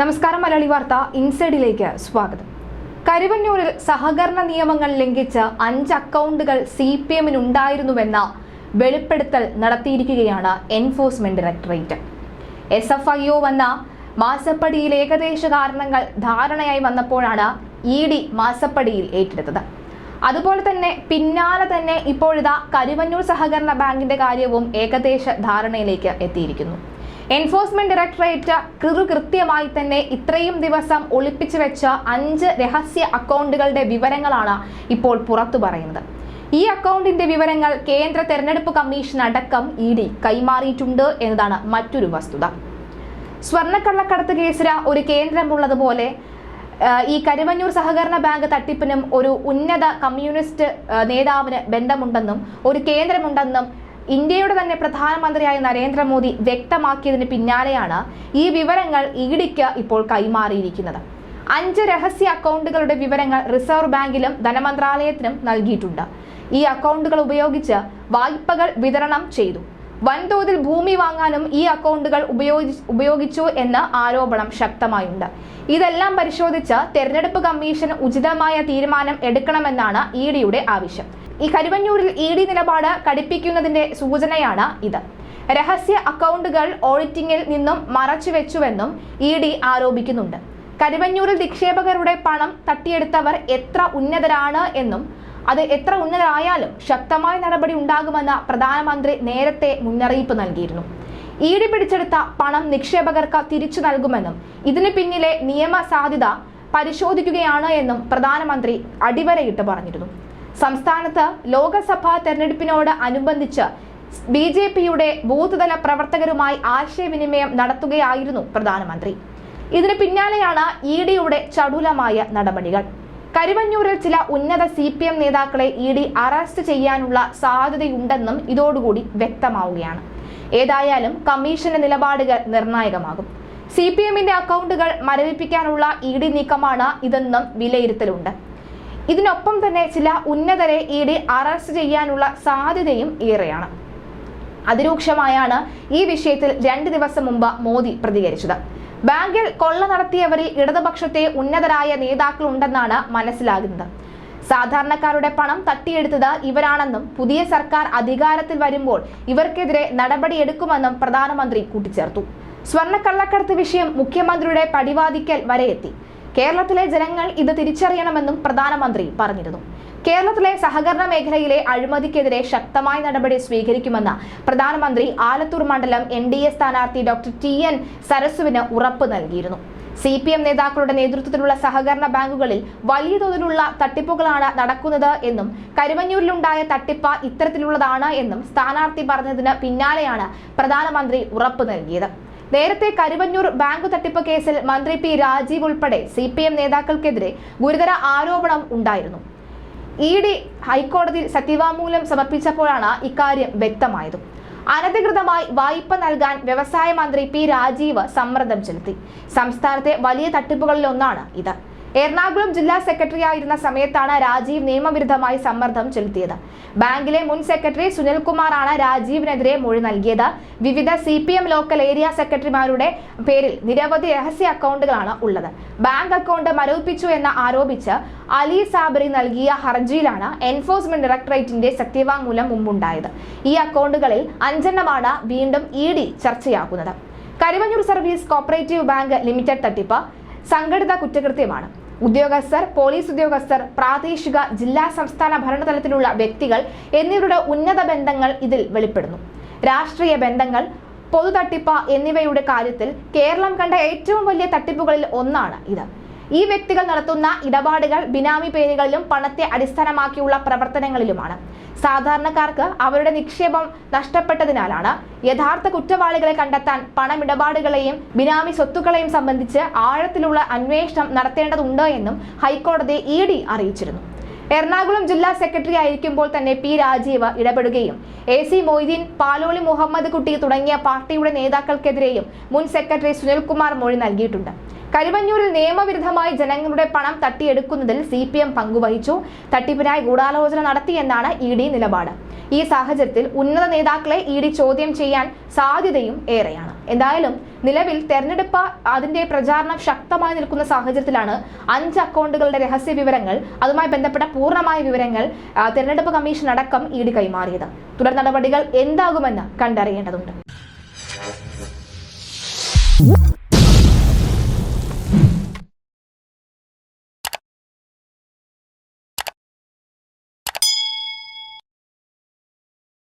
നമസ്കാരം മലയാളി വാർത്ത ഇൻസൈഡിലേക്ക് സ്വാഗതം. കരുവന്നൂരിൽ സഹകരണ നിയമങ്ങൾ ലംഘിച്ച് അഞ്ച് അക്കൗണ്ടുകൾ സി പി എമ്മിനുണ്ടായിരുന്നുവെന്ന വെളിപ്പെടുത്തൽ നടത്തിയിരിക്കുകയാണ് enforcement directorate. S F I O വന്ന മാസപ്പടിയിൽ ഏകദേശ കാരണങ്ങൾ ധാരണയായി വന്നപ്പോഴാണ് ഇ ഡി മാസപ്പടിയിൽ ഏറ്റെടുത്തത്. അതുപോലെ തന്നെ പിന്നാലെ തന്നെ ഇപ്പോഴിതാ കരുവന്നൂർ സഹകരണ ബാങ്കിന്റെ കാര്യവും ഏകദേശ ധാരണയിലേക്ക് എത്തിയിരിക്കുന്നു. എൻഫോഴ്സ്മെന്റ് ഡയറക്ടറേറ്റ് കൃതു കൃത്യമായി തന്നെ ഇത്രയും ദിവസം ഒളിപ്പിച്ചു വെച്ച അഞ്ച് രഹസ്യ അക്കൗണ്ടുകളുടെ വിവരങ്ങളാണ് ഇപ്പോൾ പുറത്തു പറയുന്നത്. ഈ അക്കൗണ്ടിന്റെ വിവരങ്ങൾ കേന്ദ്ര തെരഞ്ഞെടുപ്പ് കമ്മീഷൻ അടക്കം ഇ ഡി കൈമാറിയിട്ടുണ്ട് എന്നതാണ് മറ്റൊരു വസ്തുത. സ്വർണക്കള്ളക്കടത്ത് കേസിന് ഒരു കേന്ദ്രമുള്ളതുപോലെ ഈ കരുവന്നൂർ സഹകരണ ബാങ്ക് തട്ടിപ്പിനും ഒരു ഉന്നത കമ്മ്യൂണിസ്റ്റ് നേതാവിന് ബന്ധമുണ്ടെന്നും ഒരു കേന്ദ്രമുണ്ടെന്നും ഇന്ത്യയുടെ തന്നെ പ്രധാനമന്ത്രിയായ നരേന്ദ്രമോദി വ്യക്തമാക്കിയതിന് പിന്നാലെയാണ് ഈ വിവരങ്ങൾ ഇഡിക്ക് ഇപ്പോൾ കൈമാറിയിരിക്കുന്നത്. അഞ്ച് രഹസ്യ അക്കൗണ്ടുകളുടെ വിവരങ്ങൾ റിസർവ് ബാങ്കിലും ധനമന്ത്രാലയത്തിനും നൽകിയിട്ടുണ്ട്. ഈ അക്കൗണ്ടുകൾ ഉപയോഗിച്ച് വായ്പകൾ വിതരണം ചെയ്തു. വൻതോതിൽ ഭൂമി വാങ്ങാനും ഈ അക്കൗണ്ടുകൾ ഉപയോഗി ഉപയോഗിച്ചു എന്ന ആരോപണം ശക്തമായുണ്ട്. ഇതെല്ലാം പരിശോധിച്ച് തെരഞ്ഞെടുപ്പ് കമ്മീഷൻ ഉചിതമായ തീരുമാനം എടുക്കണമെന്നാണ് ഇ ഡിയുടെ ആവശ്യം. ഈ കരുവന്നൂരിൽ ഇ ഡി നിലപാട് കടുപ്പിക്കുന്നതിന്റെ സൂചനയാണ് ഇത്. രഹസ്യ അക്കൗണ്ടുകൾ ഓഡിറ്റിംഗിൽ നിന്നും മറച്ചുവെച്ചുവെന്നും ഇ ഡി ആരോപിക്കുന്നുണ്ട്. കരുവന്നൂരിൽ നിക്ഷേപകരുടെ പണം തട്ടിയെടുത്തവർ എത്ര ഉന്നതരാണ് എന്നും അത് എത്ര ഉന്നതരായാലും ശക്തമായ നടപടി ഉണ്ടാകുമെന്ന് പ്രധാനമന്ത്രി നേരത്തെ മുന്നറിയിപ്പ് നൽകിയിരുന്നു. ഡി പിടിച്ചെടുത്ത പണം നിക്ഷേപകർക്ക് തിരിച്ചു നൽകുമെന്നും ഇതിന് പിന്നിലെ നിയമ സാധ്യത പരിശോധിക്കുകയാണ് എന്നും പ്രധാനമന്ത്രി അടിവരയിട്ട് പറഞ്ഞിരുന്നു. സംസ്ഥാനത്ത് ലോക്സഭാ തെരഞ്ഞെടുപ്പിനോട് അനുബന്ധിച്ച് ബി ജെ പിയുടെ ബൂത്ത്തല പ്രവർത്തകരുമായി ആശയവിനിമയം നടത്തുകയായിരുന്നു പ്രധാനമന്ത്രി. ഇതിന് പിന്നാലെയാണ് ഇ ഡിയുടെ ചടുലമായ നടപടികൾ. കരുവന്നൂരിൽ ചില ഉന്നത സി പി എം നേതാക്കളെ ഇ ഡി അറസ്റ്റ് ചെയ്യാനുള്ള സാധ്യതയുണ്ടെന്നും ഇതോടുകൂടി വ്യക്തമാവുകയാണ്. ഏതായാലും കമ്മീഷന്റെ നിലപാടുകൾ നിർണായകമാകും. സി പി എമ്മിന്റെ അക്കൗണ്ടുകൾ മരവിപ്പിക്കാനുള്ള ഇ ഡി നീക്കമാണ് ഇതെന്നും വിലയിരുത്തലുണ്ട്. ഇതിനൊപ്പം തന്നെ ചില ഉന്നതരെ ഇ ഡി അറസ്റ്റ് ചെയ്യാനുള്ള സാധ്യതയും ഏറെയാണ്. അതിരൂക്ഷമായാണ് ഈ വിഷയത്തിൽ രണ്ട് ദിവസം മുമ്പ് മോദി പ്രതികരിച്ചത്. ബാങ്കിൽ കൊള്ള നടത്തിയവരിൽ ഇടതുപക്ഷത്തെ ഉന്നതരായ നേതാക്കൾ ഉണ്ടെന്നാണ് മനസ്സിലാകുന്നത്. സാധാരണക്കാരുടെ പണം തട്ടിയെടുത്തത് ഇവരാണെന്നും പുതിയ സർക്കാർ അധികാരത്തിൽ വരുമ്പോൾ ഇവർക്കെതിരെ നടപടിയെടുക്കുമെന്നും പ്രധാനമന്ത്രി കൂട്ടിച്ചേർത്തു. സ്വർണക്കള്ളക്കടത്ത് വിഷയം മുഖ്യമന്ത്രിയുടെ പടിവാദിക്കൽ വരെ എത്തി കേരളത്തിലെ ജനങ്ങൾ ഇത് തിരിച്ചറിയണമെന്നും പ്രധാനമന്ത്രി പറഞ്ഞിരുന്നു. കേരളത്തിലെ സഹകരണ മേഖലയിലെ അഴിമതിക്കെതിരെ ശക്തമായ നടപടി സ്വീകരിക്കുമെന്ന് പ്രധാനമന്ത്രി ആലത്തൂർ മണ്ഡലം എൻ ഡി എ സ്ഥാനാർത്ഥി ഡോക്ടർ ടി എൻ സരസുവിന് ഉറപ്പ് നൽകിയിരുന്നു. സി പി എം നേതാക്കളുടെ നേതൃത്വത്തിലുള്ള സഹകരണ ബാങ്കുകളിൽ വലിയ തോതിലുള്ള തട്ടിപ്പുകളാണ് നടക്കുന്നത് എന്നും കരുവഞ്ഞൂരിലുണ്ടായ തട്ടിപ്പ് ഇത്തരത്തിലുള്ളതാണ് എന്നും സ്ഥാനാർത്ഥി പറഞ്ഞതിന് പിന്നാലെയാണ് പ്രധാനമന്ത്രി ഉറപ്പ് നൽകിയത്. നേരത്തെ കരുവന്നൂർ ബാങ്ക് തട്ടിപ്പ് കേസിൽ മന്ത്രി പി രാജീവ് ഉൾപ്പെടെ സി പി എം നേതാക്കൾക്കെതിരെ ഗുരുതര ആരോപണം ഉണ്ടായിരുന്നു. ഇ ഡി ഹൈക്കോടതിയിൽ സത്യവാങ്മൂലം സമർപ്പിച്ചപ്പോഴാണ് ഇക്കാര്യം വ്യക്തമായത്. അനധികൃതമായി വായ്പ നൽകാൻ വ്യവസായ മന്ത്രി പി രാജീവ് സമ്മർദ്ദം ചെലുത്തി. സംസ്ഥാനത്തെ വലിയ തട്ടിപ്പുകളിലൊന്നാണ് ഇത്. എറണാകുളം ജില്ലാ സെക്രട്ടറി ആയിരുന്ന സമയത്താണ് രാജീവ് നിയമവിരുദ്ധമായി സമ്മർദ്ദം ചെലുത്തിയത്. ബാങ്കിലെ മുൻ സെക്രട്ടറി സുനിൽകുമാറാണ് രാജീവിനെതിരെ മൊഴി നൽകിയത്. വിവിധ സി ലോക്കൽ ഏരിയ സെക്രട്ടറിമാരുടെ പേരിൽ നിരവധി രഹസ്യ അക്കൗണ്ടുകളാണ് ഉള്ളത്. ബാങ്ക് അക്കൗണ്ട് മരവിപ്പിച്ചു എന്ന് ആരോപിച്ച് അലി സാബറി നൽകിയ ഹർജിയിലാണ് എൻഫോഴ്സ്മെന്റ് ഡയറക്ടറേറ്റിന്റെ സത്യവാങ്മൂലം മുമ്പുണ്ടായത്. ഈ അക്കൗണ്ടുകളിൽ അഞ്ചെണ്ണമാണ് വീണ്ടും E D ചർച്ചയാക്കുന്നത് Karimanjoor service cooperative bank limited തട്ടിപ്പ് സംഘടിത കുറ്റകൃത്യമാണ്. ഉദ്യോഗസ്ഥർ പോലീസ് ഉദ്യോഗസ്ഥർ പ്രാദേശിക ജില്ലാ സംസ്ഥാന ഭരണതലത്തിലുള്ള വ്യക്തികൾ എന്നിവരുടെ ഉന്നത ബന്ധങ്ങൾ ഇതിൽ വെളിപ്പെടുന്നു. രാഷ്ട്രീയ ബന്ധങ്ങൾ പൊതു തട്ടിപ്പ് എന്നിവയുടെ കാര്യത്തിൽ കേരളം കണ്ട ഏറ്റവും വലിയ തട്ടിപ്പുകളിൽ ഒന്നാണ് ഇത്. ഈ വ്യക്തികൾ നടത്തുന്ന ഇടപാടുകൾ ബിനാമി പേരുകളിലും പണത്തെ അടിസ്ഥാനമാക്കിയുള്ള പ്രവർത്തനങ്ങളിലുമാണ്. സാധാരണക്കാർക്ക് അവരുടെ നിക്ഷേപം നഷ്ടപ്പെട്ടതിനാലാണ് യഥാർത്ഥ കുറ്റവാളികളെ കണ്ടെത്താൻ പണമിടപാടുകളെയും ബിനാമി സ്വത്തുക്കളെയും സംബന്ധിച്ച് ആഴത്തിലുള്ള അന്വേഷണം നടത്തേണ്ടതുണ്ട് എന്നും ഹൈക്കോടതി ഇ ഡി അറിയിച്ചിരുന്നു. എറണാകുളം ജില്ലാ സെക്രട്ടറി ആയിരിക്കുമ്പോൾ തന്നെ പി രാജീവ് ഇടപെടുകയും എ സി മൊയ്തീൻ പാലോളി മുഹമ്മദ് കുട്ടി തുടങ്ങിയ പാർട്ടിയുടെ നേതാക്കൾക്കെതിരെയും മുൻ സെക്രട്ടറി സുനിൽകുമാർ മൊഴി നൽകിയിട്ടുണ്ട്. കരുവന്നൂരിൽ നിയമവിരുദ്ധമായി ജനങ്ങളുടെ പണം തട്ടിയെടുക്കുന്നതിൽ സി പി എം പങ്കുവഹിച്ചു. തട്ടിപ്പിനായി ഗൂഢാലോചന നടത്തിയെന്നാണ് ഇ ഡി നിലപാട്. ഈ സാഹചര്യത്തിൽ ഉന്നത നേതാക്കളെ ഇ ഡി ചോദ്യം ചെയ്യാൻ സാധ്യതയും ഏറെയാണ്. എന്തായാലും നിലവിൽ തെരഞ്ഞെടുപ്പ് അതിന്റെ പ്രചാരണം ശക്തമായി നിൽക്കുന്ന സാഹചര്യത്തിലാണ് അഞ്ച് അക്കൗണ്ടുകളുടെ രഹസ്യ വിവരങ്ങൾ അതുമായി ബന്ധപ്പെട്ട പൂർണമായ വിവരങ്ങൾ തെരഞ്ഞെടുപ്പ് കമ്മീഷൻ അടക്കം ഇ ഡി കൈമാറിയത്. തുടർ നടപടികൾ എന്താകുമെന്ന് കണ്ടറിയേണ്ടതുണ്ട്.